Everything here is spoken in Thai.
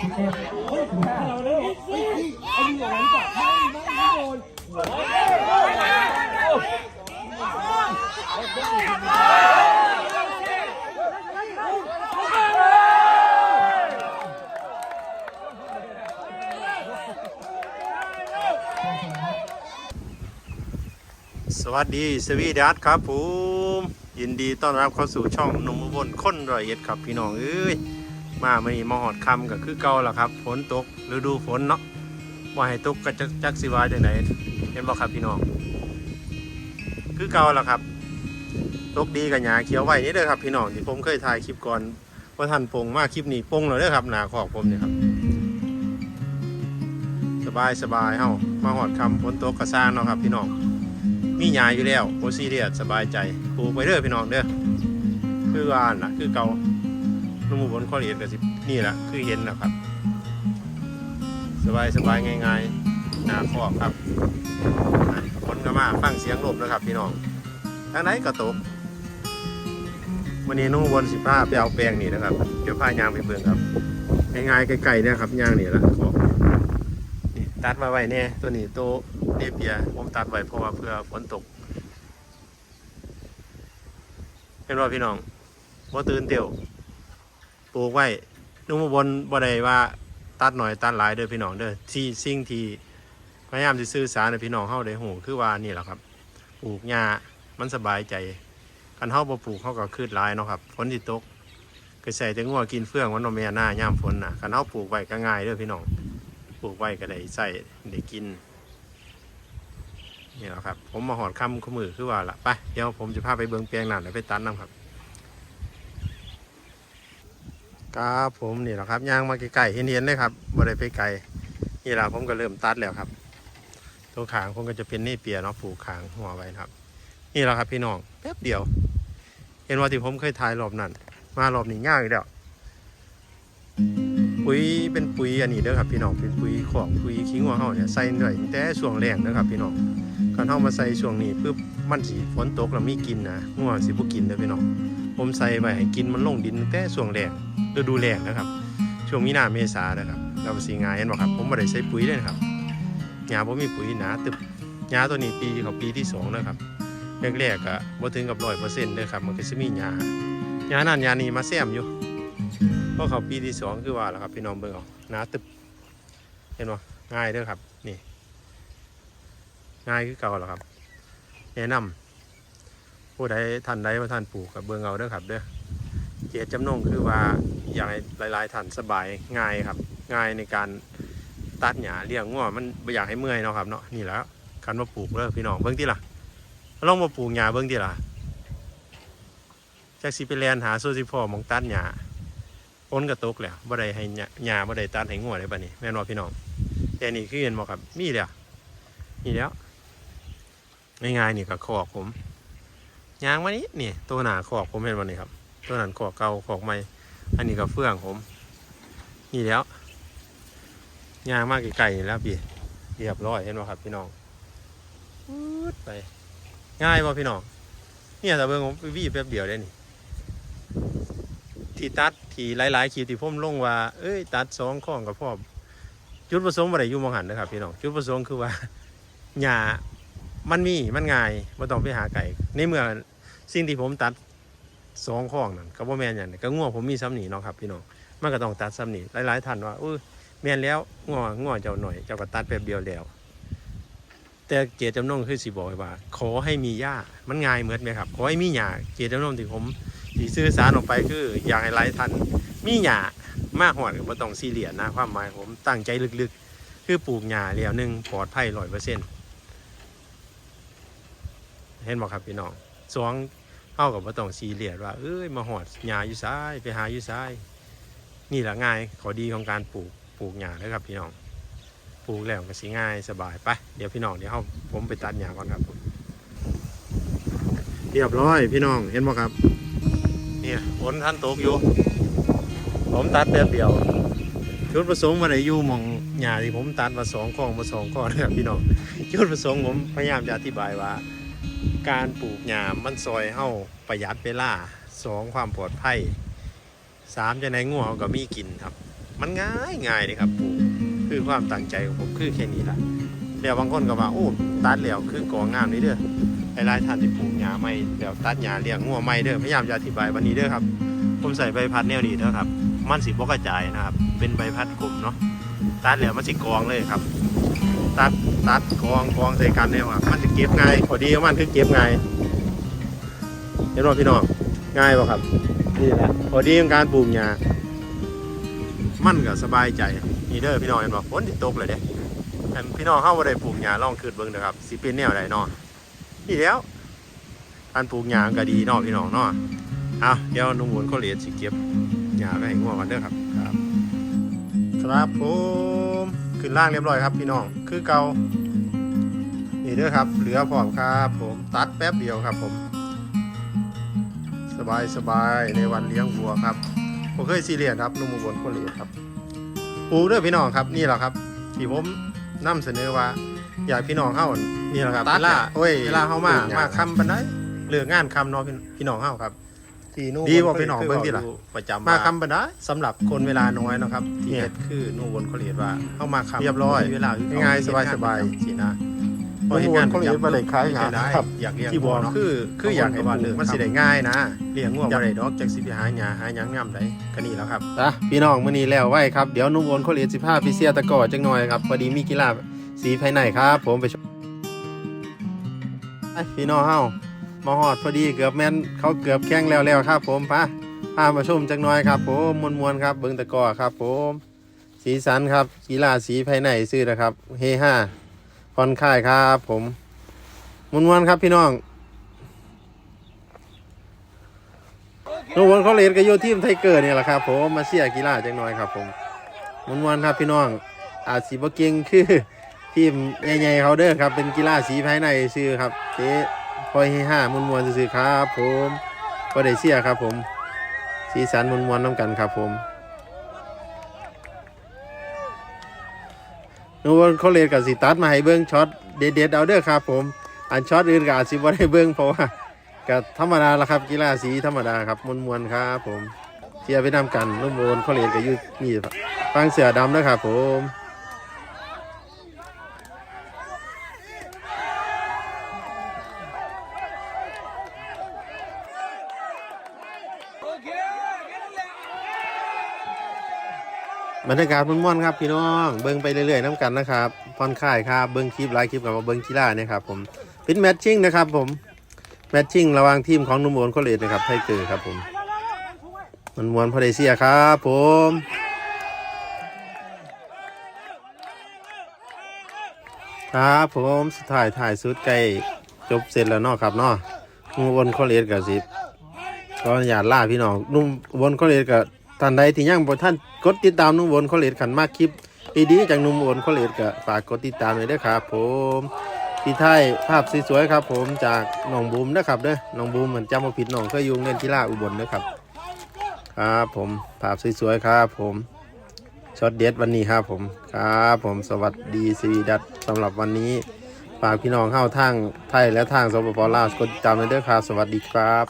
สวัสดีสวีดัสครับผมยินดีต้อนรับเข้าสู่ช่องหนุ่มอุบนคนรอยเอ็ดครับพี่น้องเอ้ย มาไม่มาหอดคำก็คือเก่าแล้วครับฝนตกฤดูฝนเนาะว่าให้ตกก็จะจักสิวาจังไหนเห็นบ่ครับพี่น้องคือเก่าแล้วครับตกดีกับหยาเขียวไว้นี่เด้อครับพี่น้องที่ผมเคยถ่ายคลิปก่อนว่าท่านปงมาคลิปนี้ปงแล้วเด้อครับหนาขอบผมเนี่ยครับ สบายสบายเฮ้ามาหอดคำฝนตกกระซ่างเนาะครับพี่น้องมีหญ้าอยู่แล้วโอซีเรียสสบายใจปลูกไปเด้อพี่น้องเด้อคือว่าน่ะคือเก่า นุ่มบนข้อเรียนกับสินี่แหละคือเห็นนะครับ สบายสบายง่ายๆหนาคอกครับคนก็มาฟังเสียงลมนะครับพี่น้องทางไหนก็ตกวันนี้นุ่มบนสิบ้าไปเอาแปลงนี่นะครับเดี๋ยวพายางไปเบิ่งครับง่ายๆไกลๆเนี่ยครับยางนี่แหละขอกนี่ตัดมาไว้เนี่ยตัวนี้โตวเนเปียผมตัดไว้เพราะว่าเพื่อฝนตกเห็นว่าพี่น้องว่าตื่นเตียว ปลูกไว้นุ่มบนบ่ได้ว่าตัดหน่อยตัดหลายเด้อพี่น้องเด้อที่สิ่งที่พยายามจะสื่อสารให้พี่น้องเฮาได้หูคือว่านี่แหละครับปลูกหญ้ามันสบายใจคันเฮาบ่ปลูกเฮาก็คืดหลายเนาะครับฝนสิตกก็ใส่แต่งัวกินเฟื่องวันนอแม่หน้ายามฝนน่ะคันเฮาปลูกไว้ก็ง่ายเด้อพี่น้องปลูกไว้ก็ได้ใส่ได้กินนี่แหละครับ ผมมาหอดคำขมือคือว่าละไปเดี๋ยวผมจะพาไปเบิงเปียงหนานแล้วไปตัดน้ำครับ ครับผมนี่แหละครับย่างมาไกลๆเห็นเห็นเลยครับบ่ได้ไปไกลนี่แหละผมก็เริ่มตัดแล้วครับตรงขางผมก็จะเป็นนี่เปียเนาะปลูกขางหัวไว้นะครับ นี่แหละครับพี่น้องแป๊บเดียว เห็นว่าที่ผมเคยถ่ายรอบนั้นมารอบนี้ง่ายอีกแล้วปุ๋ยเป็นปุ๋ยอันนี้เด้อครับพี่น้องเป็นปุ๋ยของปุ๋ยขี้งัวเฮาเนี่ยใส่ด้วยแต่ช่วงแรกเด้อครับพี่น้องการเฮามาใส่ช่วงนี้ปุ๊บมันสิฝนตกแล้วมีกินนะงัวสิบ่กินเด้อพี่น้อง ผมใส่ไว้ให้กินมันลงดินแต่ช่วงแรกฤดูแล้งนะครับ ช่วงมีนาเมษานะครับเราสิงายเห็นบ่ครับ ผมบ่ได้ใส่ปุ๋ยเลยนะครับหญ้าบ่มีปุ๋ยหนาตึบหญ้าตัวนี้ปีเขาปีที่สองนะครับแรกๆก็บ่ถึงกับ100%เด้อครับมันก็สิมีหญ้าหญ้านั่นหญ้านี่มาแซมอยู่เพราะเขาปีที่สองคือว่าล่ะครับพี่น้องเบิ่งเอาหนาตึบเห็นบ่ง่ายเด้อครับ นี่ ง่ายคือเก่าหรอครับ แนะนำ ผู้ใดท่านใดว่าท่านปลูกกับเบืองเอาเด้อครับเด้อเจตจำนงคือว่าอยากให้หลายๆท่านสบายง่ายครับ ง่ายในการตัดหญ้าเลี้ยงงัวมันบ่อยากให้เมื่อยเนาะครับเนาะนี่แหล้วการมาปลูกเด้อพี่น้องเบิ่งที่ล่ะลองมาปลูกหญ้าเบิ่งที่ล่ะจากสิไปแลนหาโซซิพ่อมองตัดหญ้าฝนก็ตกแล้วบ่ได้ให้หญ้าบ่ได้ตัดให้งัวได้บัดนี้แม่นบ่พี่น้องแต่นี่คือเห็นบ่ครับมีแล้วนี่แล้วง่ายๆนี่ก็ขอกผม ยางมานี้นี่ตัวหนาขอกผมเห็นวันนี้ครับ ตัวหนั้นขอกเก่าขอกใหม่อันนี้ก็เฟื่องผม นี่แล้วยางมากไกลๆแล้วพี่เรียบร้อยเห็นไหมครับ พี่น้องปื๊ดไป ง่ายป่ะพี่น้องเนี่ยแต่เบิ่งผมวี่แป๊บเดียวได้นี่ที่ตัดที่หลายๆขีดที่ผมลงว่า เอ้ย ตัดสองข้องกับพ่อจุดประสงค์อะไรอยู่มองหันนะครับ พี่น้องจุดประสงค์คือว่าหญ้ามันมีมันง่ายไม่ต้องไปหาไก่ในเมื่อ สิ่งที่ผมตัดสองข้องนั่นก็บ่แม่นอย่างนี้ก็ง่วผมมีซ้ำหนีเนาะครับ พี่น้องมันก็ต้องตัดซ้ำหนีหลายๆท่านว่าเออแม่นแล้วง่วง่วเจ้าหน่อยเจ้าก็ตัดแป๊บเดียวแล้ว แต่เจตจำนงคือสิบอกว่า ขอให้มีหญ้ามันง่ายเหมือนไหมครับ ขอให้มีหญ้าเจตจำนงที่ผมที่สื่อสารออกไปคืออยากให้หลายท่านมีหญ้ามากหอดก็บ่ต้องซีเรียสนะความหมายผมตั้งใจลึกๆ คือปลูกหญ้าแล้วหนึ่งปลอดภัยร้อยเปอร์เซ็นต์เห็นบอกครับพี่น้องสอง เข้ากับว่าต้องซีเรียสว่า เอ้ยมาหอดหญ้าอยู่ซ้ายไปหาอยู่ซ้าย นี่แหละง่ายขอดีของการปลูกปลูกหญ้าเลยครับพี่น้องปลูกแล้วก็สิง่ายสบายไปเดี๋ยวพี่น้องเดี๋ยวเขาผมไปตัดหญ้าก่อนครับเรียบร้อยพี่น้องเห็นบ่ครับเนี่ยฝนท่านตกอยู่ ผมตัดแป๊บเดียวจุดประสงค์มาไหนอยู่หมองหญ้าที่ผมตัดมาสองข้องมาสองข้อนะครับพี่น้องจุดประสงค์ผมพยายามจะอธิบายว่า การปลูกหญ้ามันซอยเฮาประหยัดเวลาสองความปลอดภัยสามจะในงัวเราก็มีกินครับ มันง่ายง่ายเลยครับปลูกคือความตั้งใจของผมคือแค่นี้ละเดี๋ยวบางคนก็ว่าโอ้ตัดแล้วคือกองงามนี่เด้อไอ้ลายท่านที่ปลูกหญ้าไม่เดี๋ยวตัดหญ้าเลี้ยงงัวไม่เด้อพยายามจะอธิบายวันนี้เด้อครับ ผมใส่ใบพัดแนวนี้เด้อครับ มันสิบ่กระจายนะครับ เป็นใบพัดกลมเนาะตัดแล้วมันสิกองเลยครับ ตัดตัดกองกองใส่กันเนี่ยครับมันจะเก็บง่ายพอดีของมันคือเก็บง่ายเห็นไหมพี่น้องง่ายป่ะครับนี่แหละพอดีของการปลูกหญ้ามันก็สบายใจนี่เด้อพี่น้องเห็นป่ะฝนติดตกเลยเด้อันพี่น้องเข้ามาได้ปลูกหญ้าลองคืดเบิ่งนะครับสิเป็นแนวใดเนาะนี่แล้วการปลูกหญ้าก็ดีเนาะพี่น้องเนาะเอาเดี๋ยวนุ่มวนเขาเหลียสิเก็บหญ้าไปให้งัวกันเด้อครับครับ ครับผม ขึ้นล่างเรียบร้อยครับพี่น้อง คือเกานี่เด้อครับ เหลือพร้อมครับผมตัดแป๊บเดียวครับผม สบายสบายในวันเลี้ยงวัวครับผมเคยซีเรียสครับนุ่มอุบลโคเรียครับปลูกเด้อพี่น้องครับนี่แหละครับที่ผมนำเสนอว่าอยากพี่น้องเข้านี่แหละครับตัดเวลาเนี่ยโอ้ยเวลาเข้ามามาคำปันได้เลือกงานคำเนาะพี่พี่น้องเข้าครับ ที่นู่นดีกว่าพี่น้องเบิ่งที่ล่ะประจำมาคำปันได้สำหรับคนเวลาน้อยเนาะครับที่เฮ็ดคือนุ่มอุบลโคเรียว่าเข้ามาคำเรียบร้อยเวลาง่ายๆสบายๆสินะเพราะเห็นงานเขาเรียนมาได้ขายงานได้ครับอยากเลี้ยงที่บอกเนาะเนาะคือคืออยากให้บางคนก็ว่าปลูกมันเลิกสิได้ง่ายนะเลี้ยงงัวบ่ได้ดอกจักสิไปหาหญ้าหาหยังงามได้ก็นี่แล้วครับนะพี่น้องมื้อนี้แล้วไว้ครับเดี๋ยวนุ่มโอนเขาเรียน15พิเศษตะกร้อจังหน่อยครับพอดีมีกีฬาสีภายในครับ ผมไปชมไปพี่น้องเฮา มาฮอดพอดีเกือบแม่นเขาเกือบแข่งแล้วแล้วครับผมพาพามาชมจังหน่อยครับผมมวนๆครับเบิงตะก้อครับผม สีสันครับกีฬาสีภายในซื้อนะครับเฮห้าผ่อนคลายครับผมมวนๆครับพี่น้องนุ่มวนเขาเล่นกับโยทีมไทเกอร์เนี่ยแหละครับผมมาเชียร์กีฬาจังน้อยครับผมมวนวนครับพี่น้อง อาจสีบเก่งคือทีมใหญ่ๆเขาเด้อครับเป็นกีฬาสีภายในซื้อครับเจ๊ พอยให้ห้ามวนมวนๆซื้อๆครับผมก็ได้เชียครับผม สีสันมวนมวนๆน้ำกันครับผมนุ่มวนเขาเล่นกับสีตัดมาให้เบิ้งช็อตเด็ดๆเอาเด้อครับผม อันช็อตอื่นก็อาจสิบ่ได้เบิ้งเพราะว่าก็ธรรมดาละครับกีฬาสีธรรมดาครับมวนมวนๆครับผมเชียไปนำกันนุ่มโอนเขาเรียนกับยุนี่ฟังเสือดำนะครับผม บรรยากาศม่วนๆครับพี่น้องเบิ้งไปเรื่อยๆน้ำกันนะครับผ่อนคลายครับเบิ้งคลิปหลายคลิปกับมาเบิ้งกีฬาเนี่ยครับผมเป็นแมตชิ่งนะครับผมแมตชิ่งระหว่างทีมของนุ่มโอนโคเลตนะครับไทเกอร์ครับผมมันมวนพอดเซียครับผมครับผมสุดท้ายถ่ายสุดใกล้จบเสร็จแล้วเนาะครับเนาะนุ่มโอนโคเลตกับสิก็อยาล่าพี่น้องนุ่มโอนโคเลตกับ ท่านใดที่ยังบ่ท่านกดติดตามนุ่มโอนโคเลตขันมากคลิปดีๆจากนุ่มโอนโคเลตกับฝากกดติดตามเลยด้วยครับผมพี่ไทยภาพสวยๆครับ ผมจากหนองบูมนะครับเด้อหนองบูมเหมือนจำมาผิดหนองเคยอยุ่งเล่นกีฬาอุบลนะครับครับผมภาพสวยๆครับ ผมช็อตเด็ดวันนี้ครับผมครับผมสวัสดีสวีดัตสำหรับวันนี้ฝากพี่น้องเข้าทางไทยและทางสปปลาวกดติดตามเลยด้อครับ สวัสดีครับ